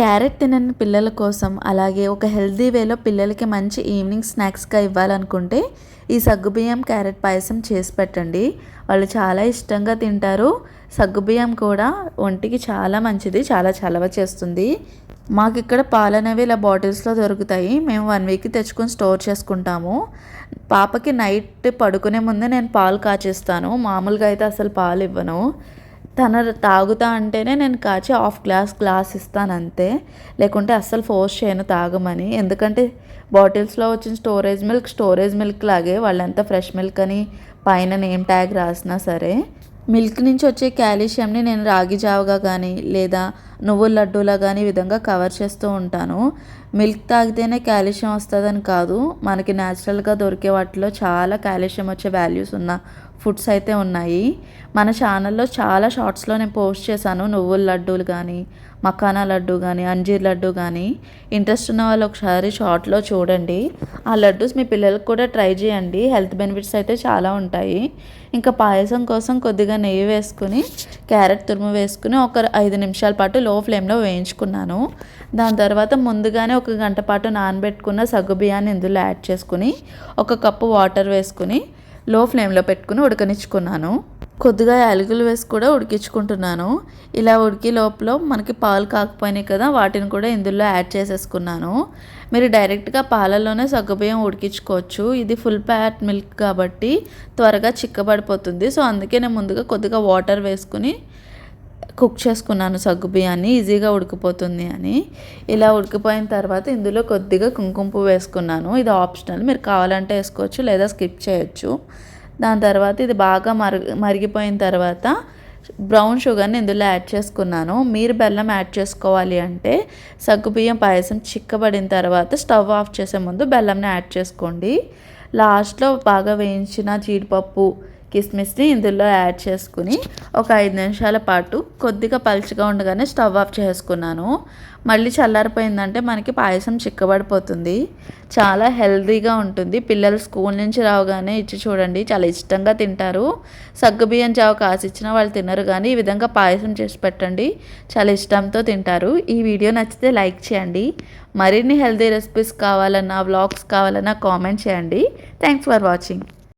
Carrot తినని పిల్లల కోసం అలాగే ఒక హెల్దీ వేలో పిల్లలకి మంచి ఈవినింగ్ స్నాక్స్గా ఇవ్వాలనుకుంటే ఈ సగ్గుబియ్యం క్యారెట్ పాయసం చేసి పెట్టండి. వాళ్ళు చాలా ఇష్టంగా తింటారు. సగ్గుబియ్యం కూడా ఒంటికి చాలా మంచిది చాలా చలవ చేస్తుంది. మాకు ఇక్కడ పాలు అనేవి ఇలా బాటిల్స్లో దొరుకుతాయి. మేము వన్ వీక్ తెచ్చుకొని స్టోర్ చేసుకుంటాము. పాపకి నైట్ పడుకునే ముందే నేను పాలు కాచేస్తాను. మామూలుగా అయితే అసలు పాలు ఇవ్వను. తన తాగుతా అంటేనే నేను కాచి హాఫ్ గ్లాస్ గ్లాస్ ఇస్తాను అంతే. లేకుంటే అస్సలు ఫోర్స్ చేయను తాగమని. ఎందుకంటే బాటిల్స్లో వచ్చిన స్టోరేజ్ మిల్క్ స్టోరేజ్ మిల్క్ లాగే వాళ్ళంతా ఫ్రెష్ మిల్క్ అని పైన నేమ్ ట్యాగ్ రాసినా సరే మిల్క్ నుంచి వచ్చే కాల్షియంని నేను రాగి జావగా కానీ లేదా నువ్వుల లడ్డూలా కానీ విధంగా కవర్ చేస్తూ ఉంటాను. మిల్క్ తాగితేనే కాల్షియం వస్తుందని కాదు మనకి న్యాచురల్గా దొరికే వాటిలో చాలా కాల్షియం వచ్చే వాల్యూస్ ఉన్న ఫుడ్స్ అయితే ఉన్నాయి. మన ఛానల్లో చాలా షార్ట్స్లో నేను పోస్ట్ చేశాను నువ్వుల లడ్డూలు కానీ మకానా లడ్డు కానీ అంజీర్ లడ్డు కానీ ఇంట్రెస్ట్ ఉన్న వాళ్ళు ఒకసారి షార్ట్లో చూడండి. ఆ లడ్డూస్ మీ పిల్లలకు కూడా ట్రై చేయండి. హెల్త్ బెనిఫిట్స్ అయితే చాలా ఉంటాయి. ఇంకా పాయసం కోసం కొద్దిగా నెయ్యి వేసుకుని క్యారెట్ తురుము వేసుకుని ఒక ఐదు నిమిషాల పాటు లో ఫ్లేమ్లో వేయించుకున్నాను. దాని తర్వాత ముందుగానే ఒక గంట పాటు నానబెట్టుకున్న సగ్గు బియ్యాన్ని ఇందులో యాడ్ చేసుకుని ఒక కప్పు వాటర్ వేసుకుని లో ఫ్లేమ్లో పెట్టుకుని ఉడకనిచ్చుకున్నాను. కొద్దిగా యాలకులు వేసి కూడా ఉడికించుకుంటున్నాను. ఇలా ఉడికి లోపల మనకి పాలు కాకపోయినాయి కదా వాటిని కూడా ఇందులో యాడ్ చేసేసుకున్నాను. మీరు డైరెక్ట్గా పాలల్లోనే సగ్గుబియ్యం ఉడికించుకోవచ్చు. ఇది ఫుల్ ప్యాట్ మిల్క్ కాబట్టి త్వరగా చిక్కబడిపోతుంది. సో అందుకే నేను ముందుగా కొద్దిగా వాటర్ వేసుకుని కుక్ చేసుకున్నాను సగ్గుబియ్యాన్ని. ఈజీగా ఉడికిపోతుంది అని. ఇలా ఉడికిపోయిన తర్వాత ఇందులో కొద్దిగా కుంకుమ పువ్వు వేసుకున్నాను. ఇది ఆప్షనల్. మీరు కావాలంటే వేసుకోవచ్చు లేదా స్కిప్ చేయొచ్చు. దాని తర్వాత ఇది బాగా మరిగి మరిగిపోయిన తర్వాత బ్రౌన్ షుగర్ని ఇందులో యాడ్ చేసుకున్నాను. మీరు బెల్లం యాడ్ చేసుకోవాలి అంటే సగ్గుబియ్యం పాయసం చిక్కబడిన తర్వాత స్టవ్ ఆఫ్ చేసే ముందు బెల్లంని యాడ్ చేసుకోండి. లాస్ట్లో బాగా వేయించిన జీడిపప్పు కిస్మిస్ని ఇందులో యాడ్ చేసుకుని ఒక ఐదు నిమిషాల పాటు కొద్దిగా పలుచగా ఉండగానే స్టవ్ ఆఫ్ చేసుకున్నాను. మళ్ళీ చల్లారిపోయిందంటే మనకి పాయసం చిక్కబడిపోతుంది. చాలా హెల్తీగా ఉంటుంది. పిల్లలు స్కూల్ నుంచి రావగానే ఇచ్చి చూడండి. చాలా ఇష్టంగా తింటారు. సగ్గుబియ్యం చావు కాసిచ్చిన వాళ్ళు తినరు కానీ ఈ విధంగా పాయసం చేసి పెట్టండి. చాలా ఇష్టంతో తింటారు. ఈ వీడియో నచ్చితే లైక్ చేయండి. మరిన్ని హెల్తీ రెసిపీస్ కావాలన్నా వ్లాగ్స్ కావాలన్నా కామెంట్ చేయండి. Thanks for watching.